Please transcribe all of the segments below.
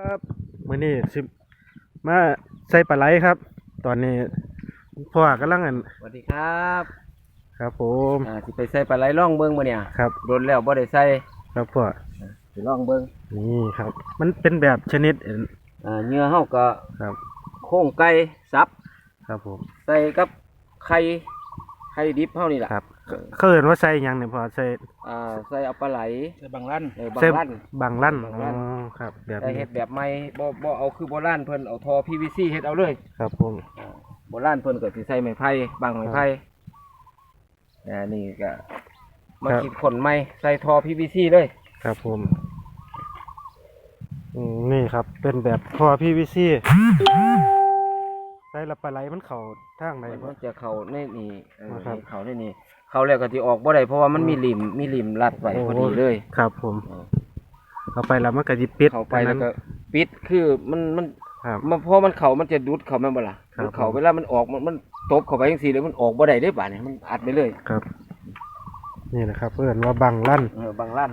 ครับมื้อนี้สิมาใส่ปลาไหลครับ ตอนนี้พ่อกำลังอันสวัสดีครับครับผมอ่าสิไปใส่ปลาไหลล่องเบิ้งมาเนี่ยครับโดนแล้วบ่ได้ใส่ครับพ่อสิล่องเบิ้งนี่ครับ มันเป็นแบบชนิดเอ็นอ่าเนื้อเฮาก็ครับ โค้งไก่สับ ครับผม ใส่กับไข่ไข่ดิบเฮานี่แหละครับ เขาเอิ้นว่าใส่หยังเนี่ยพ่อใส่อ่าใส่เอาปลาไหลใส่บางร้านเออบางใส่ลั่น บางลั่นบางอ๋ลั่อน ครับ แบบใส่นี้เฮ็ดแบบใหม่บ่บ่เอาคือโบราณเพิ่นเอาทอ PVC เฮ็ดเอาเลย ครับผมอ่าโบราณเพิ่นก็สิใส่ไม้ไผ่บางไม้ไผ่อ่านี่ก็มาคิดคนใหม่ใส่ทอ PVC เลยครับผมอืมนี่ครับเป็นแบบพอพีวีซีใส่และปลาไหลมันเข้าทางไหนพ่อมันจะเข้าในนี่เออครับเข้าในนี่เข้าแล้วก็สิออกบ่ได้เพราะว่ามันมีริมมีริมรัดไว้พอดีเลยครับ ผมเออเข้าไปแล้วมันก็สิปิดเข้าไปอันแล้นั้วนก็ปิดคือมันมันครับมันพอมันเข้ามันจะดูดเข้าแม่นบ่ล่ะครับดูดเข้าผมเวลามันออกมันมันตบเข้าไปจังซี่เลยมันออกบ่ได้เด้บาดนี้มันอัดไปเลยครับ นี่นะครับเพื่อนว่าบังลั่นเออบางลั่น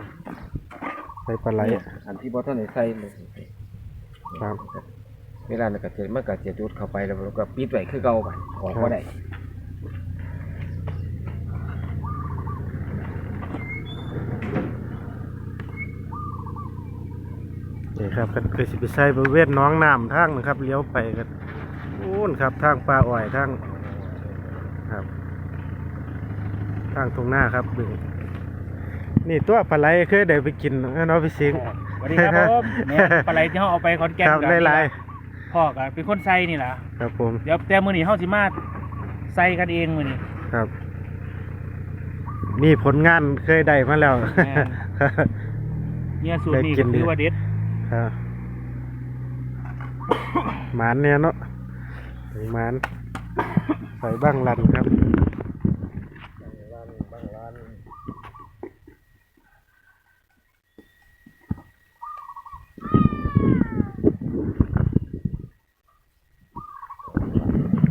ใส่ปลาไหลเนี่ยอันที่บ่ทันได้ใส่เลยครับ เวลามันก็จะมันก็จะดูดเข้าไปแล้วมันก็ปิดไว้คือเก่าบาดออกบ่ได้นี่ครับก็คือสิไปใส่บริเวณหน้องน้ำทางนะครับเลี้ยวไปกันนู่นครับทางปลาอ่อยทางครับ ทางตรงหน้าครับบึงนี่ตัวปลาไหลเคยได้ไปกินเนาะพี่สิงห์สวัสดีครับผมเนี่ยปลาไหลที่เขาเอาไปขอนแก่นครับกัหลาย พ่อก็เป็นคนใส่นี่แหละๆครับผม เดี๋ยวแต่มื้อนี้เฮาสิมาใส่กันเองมื้อนี้ ครับมีผลงานเคยได้มาแล้วแม่น เนี่ยสูตรนี้ได้กิก็นดิคือว่าเด็ดครับหมานเนี่ยเนาะใส่หมาน ใส่บ้างลันครับ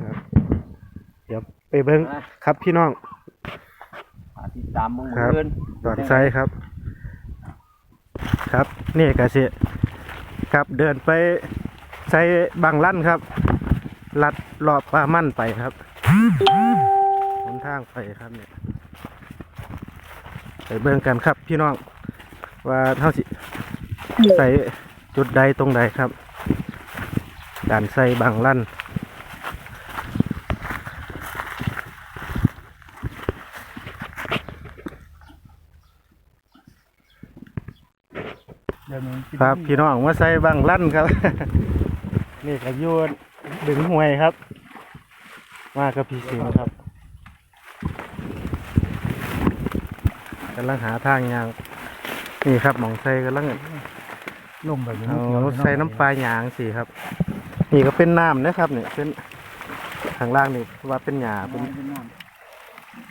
ครับเดี๋ยว ไปเบิ้งครับพี่น้องอ่าติดตามมึงครับเพื่อนตอนไซครับ ครับนี่กสิครับเดินไปใส่บางลั่นครับ ลัดรอบปลามั่นไปครับหนทางไปครับเนี่ยไปเบิ่งกันครับพี่น้องว่าเท่าสิใส่จุดใดตรงใดครับการใส่บางลั่น เดี๋ยวนี้สิ ครับพี่น้องมาใส่บางลั่นครับ นี่ก็อยูดึงหวยครับ มากับพี่สิงห์ครับกำลังหาทางยางนี่ครับหมองใส่กำลังลมแบบนี้เอาใส่น้ำปลาหยางสิครับ นี่ก็เป็นน้ำนะครับเนี่ยเป็นข้างล่างนี่ว่าเป็นหญ้าเป็น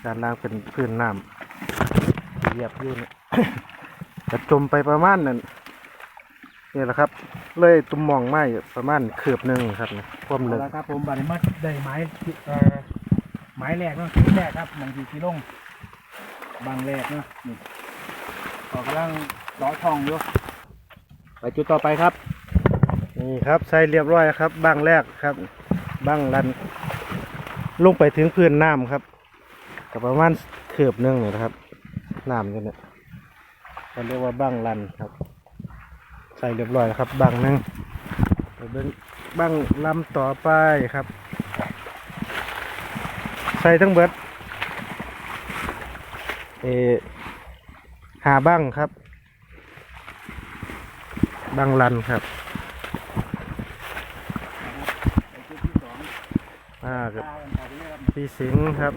ด้านล่างเป็นพื้นน้ำเหยียบอยู่เนี่ยจะจมไปประมาณนั้น นี่แหละครับเลยตุ่มหมองไม้ประมาณเขือบหนึ่งครับเนี่ยความเอาลึกละครับผมบัดนี้มาได้ไม้ที่เอ่อไม้แรกเนาะที่แรกครับมองที่ที่ลงบางแรกเนาะนี่ก็กำลังล้อทองอยู่ไปจุดต่อไปครับนี่ครับใส่เรียบร้อยครับบ้างแรกครับบ้างลันลงไปถึงพื้นน้ำครับก็ประมาณเขือบหนึ่งเลยนะครับน้ำกันเนี่ยเขาเรียกว่าบ้างลันครับ ใส่เรียบร้อยแล้วครับบ้งหนึ่งไปเบิ้งบ้างลำต่อไปครับ ใส่ทั้งเบิดเอหาบ้งครับบ้งลันครับอ่ากับพี่สิงครับ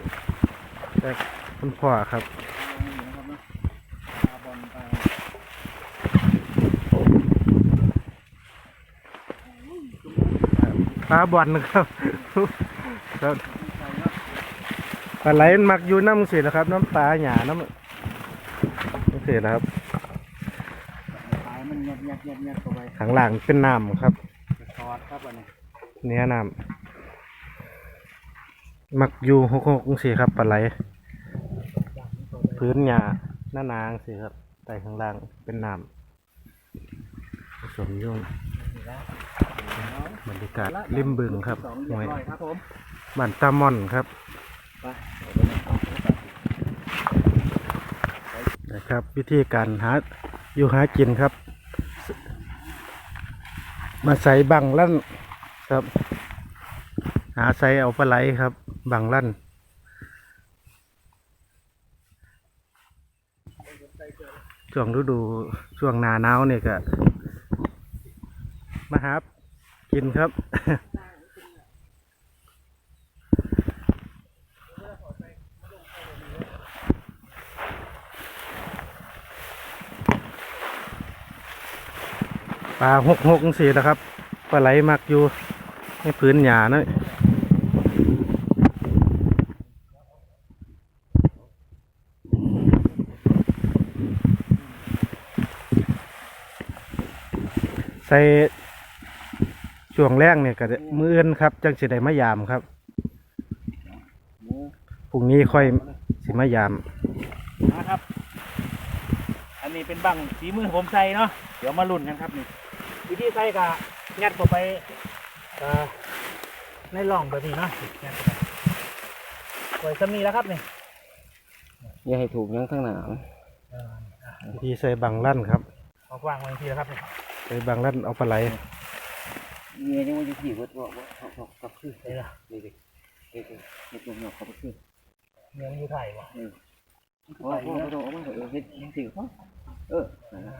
จากคุณพ่อครับ ปลาบอลนะครับครับปลาไหลมันมักอยู่น้ำสิแหล้วครับ น้ำปลาหยาน้ำนี่สิแล้วครับข้างหลังเป็นน้ำครับทอดครับอันนี้เนื้อน้ำมักอยู่หกหกสิครับปลาไหล พื้นหญ้าหน้านางสิครับแต่ข้างล่างเป็นน้ำผสมยุ่งน บรรยากาศริมบึงครับสองหเรียน่บวยร้อยครับผมบ้านตามอนครับไปนะครับวิธีการหาอยู่หากินครับ มาใส่บังลั่นครับ หาใส่เอาปลาไหลครับบังลั่นช่วงฤดูช่วงหนาหนาวเนี่ยก็มาหา กินครับ ปลาหกหกสี่นะครับ ปลาไหลมักอยู่ในพื้นหญ้าเนอะใส่ ช่วงแรกเนี่ยก็ได้มืออื่นครับจังสิได้มายามครับพรุ่งนี้ค่อยสิมายามนะครับ อันนี้เป็นบังฝีมือผมใส่เนาะเดี๋ยวมาลุ้นกันครับนี่วิธีใส่ก็งัดเข้าไปเอ่อในร่องแบบนี้เนาะงัดเข้าไปไว้สมีแล้วครับนี่อย่าให้ถูกยังทั้งหนาวเออวิธีใส่บังลั่นครับเอาวางไว้ทีแล้วครับนี่ใส่บังลั่นเอาปลาไหล เมียยังว่าจะขี่วัดว่าว่าเขาเขาเขาคือนี่ละนี่ดิเด็กเด็กหนุ่มๆเขาคือเนื้อมันอยู่ไทยวะว่าว่าเขาเอามาเออเฮ็ดยังสิเออนั่นล่ะ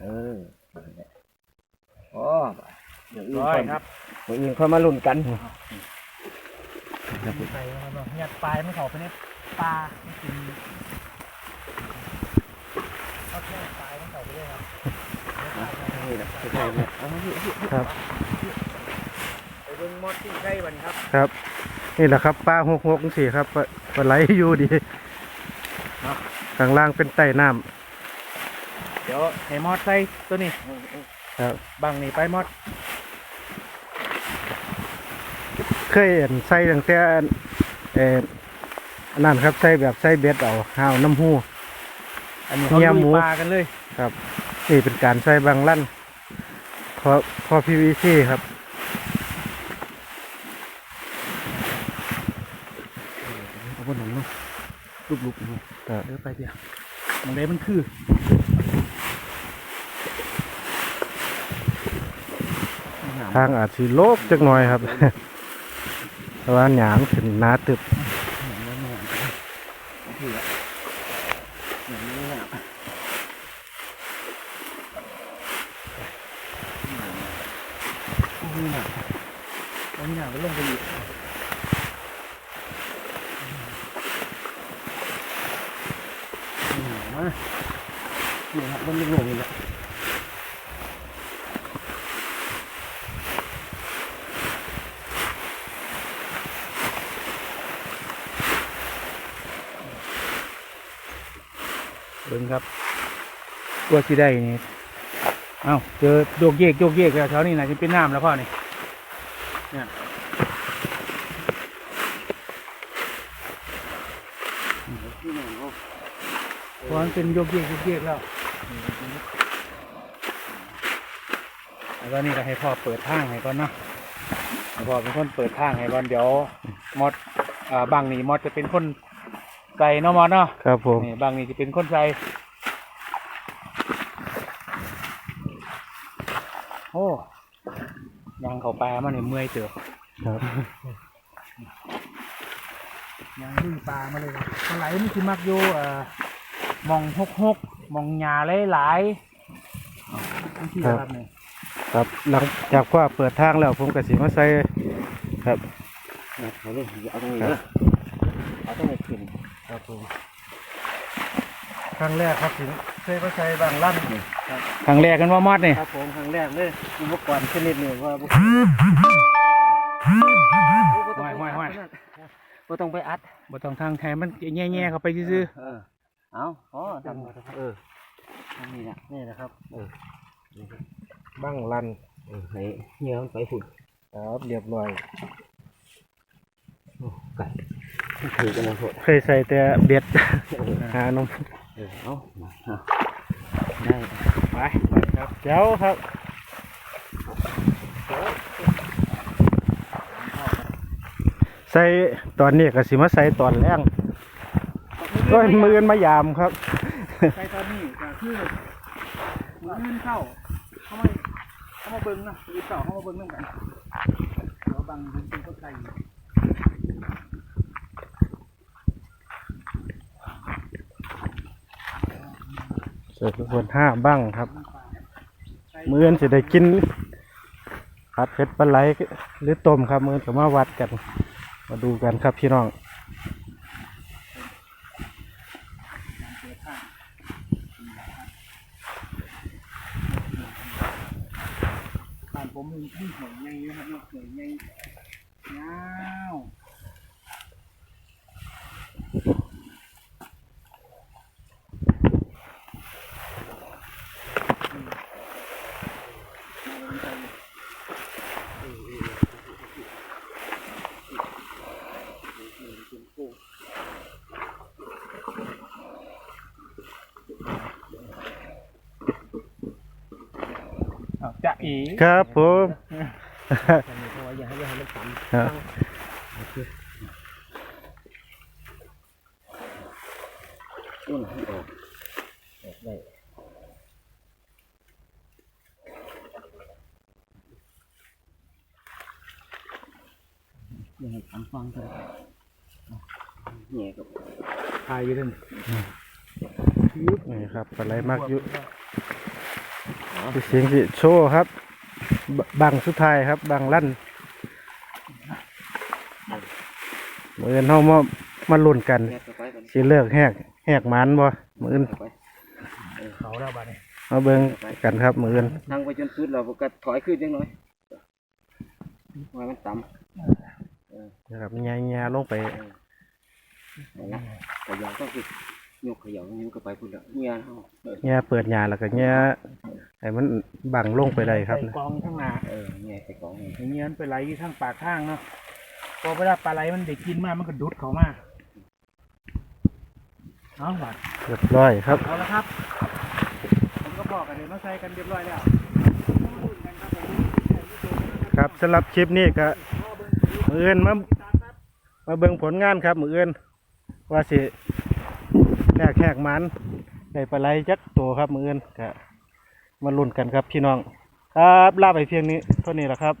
เออโอ้เดี๋ยวอื่นร้อค่ยอยครับเดี๋ยวอื่นค่อยมาลุ้นกันใส่นะครับเนาะงัดปลายมันเข้าไปในปลาไม่กินเอาแค่ปลายมั นเข้าไปเลยครับนี่แหละใช่ไหมเอามาพี่พี่ครับไปเบิ่งมอดที่ใช่วันครับครับ นี่แหละครับปลาหกหกสี่ครับปลาปลาไหลอยู่ดีข้างล่างเป็นไต่น้เดี๋ยวให้มอดใส่ตัวนี้ำครับบังนี่ไปมอด เคยเห็นใส่ตั้งแต่เอ่ออันนั่นครับใส่แบบใส่เบ็ดเอาห้าวน้ำหู อันนี้เขาเหี้ยลุหมูยปลากันเลยครับนี่เป็นการใส่บังลั่นพอพอ PVC ครับ เอาบนหนุนเนาะลุกๆเนาะครับ เดี๋ยวไปเดี๋ยวมันได้มันคือทางอาจสิโลกจักหน่อยครับแต่ว่าหยามขึ้นหนาตึบ นี่น่ะเอานี่น่ะไปลงไปอีกนี่น่ะมานี่ครับบนลงๆนี่แหละเบิ่งครับตัวสีได้นี่ เอ้าเจอโยกเยกโยกเยกแล้วแถวนี้น่าจะเป็นน้ำแล้วพ่อนี่ เนี่ยเพราะมันเป็นโยกเยกโยกเยกแล้วแล้วก็นี่ก็ให้พ่อเปิดทางให้ก่อนเนาะให้พ่อเป็นคนเปิดทางให้ก่อนเดี๋ยวมอดอ่าบางนี่มอดจะเป็นคนใส่เนาะมอดเนาะครับผมนี่บางนี่จะเป็นคนใส่โอ้ยาง เขาปลามาเนี่ยเมื่อยเตือครับยางลุยปลามาเลยครับปลาไหลมันคือมักอยู่เอ่อมองหกหกมองหญ้าหลายๆนี่ที่ครับเนี่ยครับหลังจากว่าเปิดทางแล้วผมก็สิมาใส่ครับเอาเลยเอาตรงนี้เลยเอาตรงนี้ขึ้นครับผมครั้งแรกครับถึง เคยมาใส่บางลั่นครั้งแรกกันว่ามอดนี่ครับผมครั้งแรกเลยอุปกรณ์ชนิดหนึ่งว่าห้อยห้อยห้อยก็ต้องไปอัดบ่ต้องทางแทนมันแง่ๆเข้าไปซื่อเออเอาอ๋อทำเออทำนี่นะนี่นะครับ เออบังลั่นเออให้เหงื่อมันไปฝุ่นครับเรียบร้อยโอ้ไก่ถือกันนะโทษเคยใส่แต่เบ็ดหานม เออเอาเอาได้ไปไปครับเจ้าครับใส่ตอนนี้ก็สิมาใส่ตอนแรงก็มืออนมายามครับใส่ตอนนี้ก็คือมืออื่นเข้าเข้ามาเข้ามาเบิ้งนะมือเก่าเข้ามาเบิ้งนั่นกันเดี๋ยวบังเป็นเป็น ต้นไทรใส่ทุกคนห้าบ้างครับ มืออนสิได้กินผัดเผ็ดปลาไหลหรือต้มครับ มืออนก็มาวัดกัน มาดูกันครับพี่น้องบ้านผมมีที่หอยใหญ่นะครับเนาะหอยใหญ่ยาว อ้าวจะอีครับผมเพราะว่าอย่าให้อย่าให้มันต่ำครับต้นให้ออกออกได้อย่าให้ต่ำฟังเถอะแง่กับทายอยู่ด้วยนี่ครับปลาไหลมากอยู่ เสียงสิโชว์ครับบบางสุดท้ายครับบางลั่นมืออนเฮามามาลุ้นกันแง่เข้าไปกันสิเลิกแหกแหกหมันบ่มืออนเข้าไปเขาแล้วบ้านนี้มาเบิ่งกันครับ มืออนทางไปจนสุดเราก็ถอยขึ้นจังหน่อยไว้มันต่ำนะครับแง่ๆลงไปเอาละขยาวก็คือ ยกขยาวนิ้วก็ไปพุ่นละเงียเอาเออแง่เปิดหญ้าแล้วก็แง่ให้มันบังลงไปได้ครับใส่กองข้างหน้าเออเงียใส่กล่องนี่อย่างเงี้ยมันไปไหลที่ข้างปากข้างเนาะพอเวลาปลาไหลมันได้กินมากมันก็ดุดเขามาเอาบัดเรียบร้อยครับ เอาละครับ ผมก็บอกกันเลยมาใส่กันเรียบร้อยแล้วครับสำหรับคลิปนี้ก็มืออื่นมามาเบิ่งผลงานครับมืออื่นว่าสิแหกแหกมันได้ปลาไหลจักตัวครับมืออื่นก็มาลุ้นกันครับพี่น้อง ครับลาไปเพียงนี้เท่านี้แหละครับ